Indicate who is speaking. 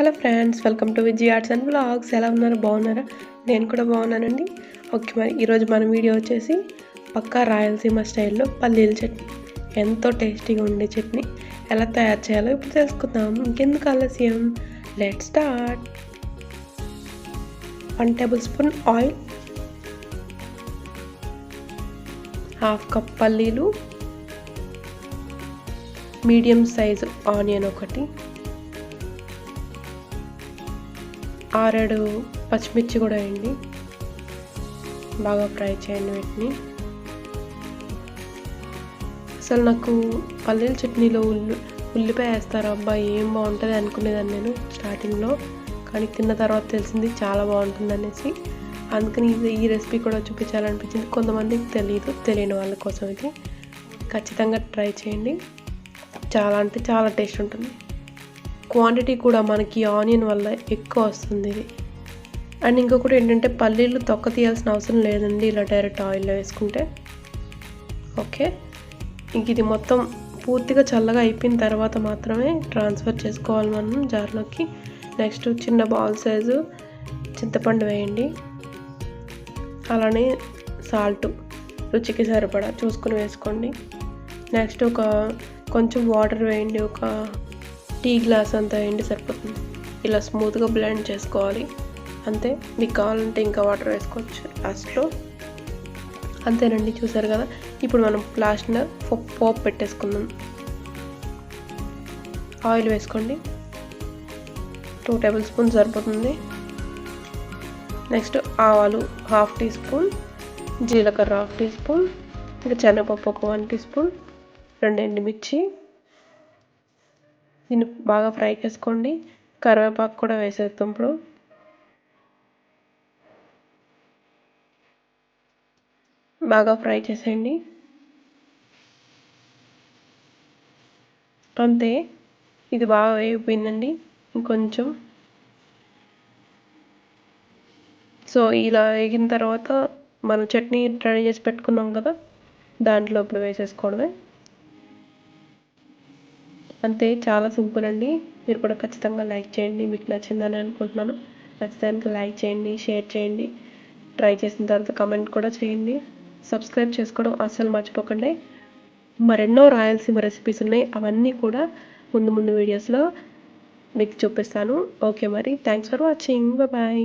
Speaker 1: Hello friends welcome to Vijay arts and blogs ఎలా ఉన్నారు? బాగున్నారా? నేను కూడా బాగున్నానండి. ఓకే మరి ఈరోజు మన వీడియో వచ్చేసి పక్కా రాయలసీమ స్టైల్లో పల్లీల చట్నీ. ఎంతో టేస్టీగా ఉండే చట్నీ. ఎలా తయారు చేయాలో ఇప్పుడు తెలుసుకుందాం. ఇంకెందుకు ఆలస్యం? Let start. One tablespoon oil. Half cup పల్లీలు. మీడియం సైజు ఆనియన్ ఒకటి. ఆరేడు పచ్చిమిర్చి కూడా వేయండి. బాగా ఫ్రై చేయండి వీటిని. అసలు నాకు పల్లీల చట్నీలో ఉల్లి ఉల్లిపాయ వేస్తారు అబ్బా ఏం బాగుంటుంది అనుకునేదాన్ని నేను స్టార్టింగ్లో. కానీ తిన్న తర్వాత తెలిసింది చాలా బాగుంటుంది అనేసి అందుకని ఇది ఈ రెసిపీ కూడా చూపించాలనిపించింది. కొంతమందికి తెలియదు తెలియని వాళ్ళ కోసం ఇది. ఖచ్చితంగా ట్రై చేయండి. చాలా అంటే చాలా టేస్ట్ ఉంటుంది. క్వాంటిటీ కూడా మనకి ఆనియన్ వల్ల ఎక్కువ వస్తుంది. అండ్ ఇంకొకటి ఏంటంటే పల్లీలు తొక్క తీయాల్సిన అవసరం లేదండి ఇలా డైరెక్ట్ ఆయిల్లో వేసుకుంటే. ఓకే ఇంక ఇది మొత్తం పూర్తిగా చల్లగా అయిపోయిన తర్వాత మాత్రమే ట్రాన్స్ఫర్ చేసుకోవాలి మనం జార్లోకి. నెక్స్ట్ చిన్న బాల్ సైజు చింతపండు వేయండి. అలానే సాల్ట్ రుచికి సరిపడా చూసుకుని వేసుకోండి. నెక్స్ట్ ఒక కొంచెం వాటర్ వేయండి ఒక టీ గ్లాస్ అంతా ఎండి సరిపోతుంది. ఇలా స్మూత్గా బ్లెండ్ చేసుకోవాలి. అంతే. మీకు కావాలంటే ఇంకా వాటర్ వేసుకోవచ్చు. లాస్ట్లో. అంతేనండి. చూసారు కదా? ఇప్పుడు మనం లాస్ట్న పోపు పెట్టేసుకుందాం. ఆయిల్ వేసుకోండి. టూ టేబుల్ స్పూన్ సరిపోతుంది. నెక్స్ట్ ఆవాలు హాఫ్ టీ స్పూన్ జీలకర్ర హాఫ్ టీ స్పూన్ ఇంకా శనగపప్పు ఒక వన్ టీ స్పూన్ రెండు ఎండుమిర్చి దీన్ని బాగా ఫ్రై చేసుకోండి. కరివేపాకు కూడా వేసేస్తాం ఇప్పుడు. బాగా ఫ్రై చేసేయండి. అంతే. ఇది బాగా వేగిపోయిందండి. ఇంకొంచెం. సో ఇలా వేగిన తర్వాత మనం చట్నీ రెడీ చేసి పెట్టుకున్నాం కదా దాంట్లో ఇప్పుడు వేసేసుకోవడమే. అంతే చాలా సింపుల్ అండి. మీరు కూడా ఖచ్చితంగా లైక్ చేయండి. మీకు నచ్చిందని అనుకుంటున్నాను. నచ్చితే లైక్ చేయండి షేర్ చేయండి. ట్రై చేసిన తర్వాత కమెంట్ కూడా చేయండి. సబ్స్క్రైబ్ చేసుకోవడం అస్సలు మర్చిపోకండి. మరెన్నో రాయలసీమ రెసిపీస్ ఉన్నాయి. అవన్నీ కూడా ముందు ముందు వీడియోస్లో మీకు చూపిస్తాను. ఓకే మరి. Thanks for watching bye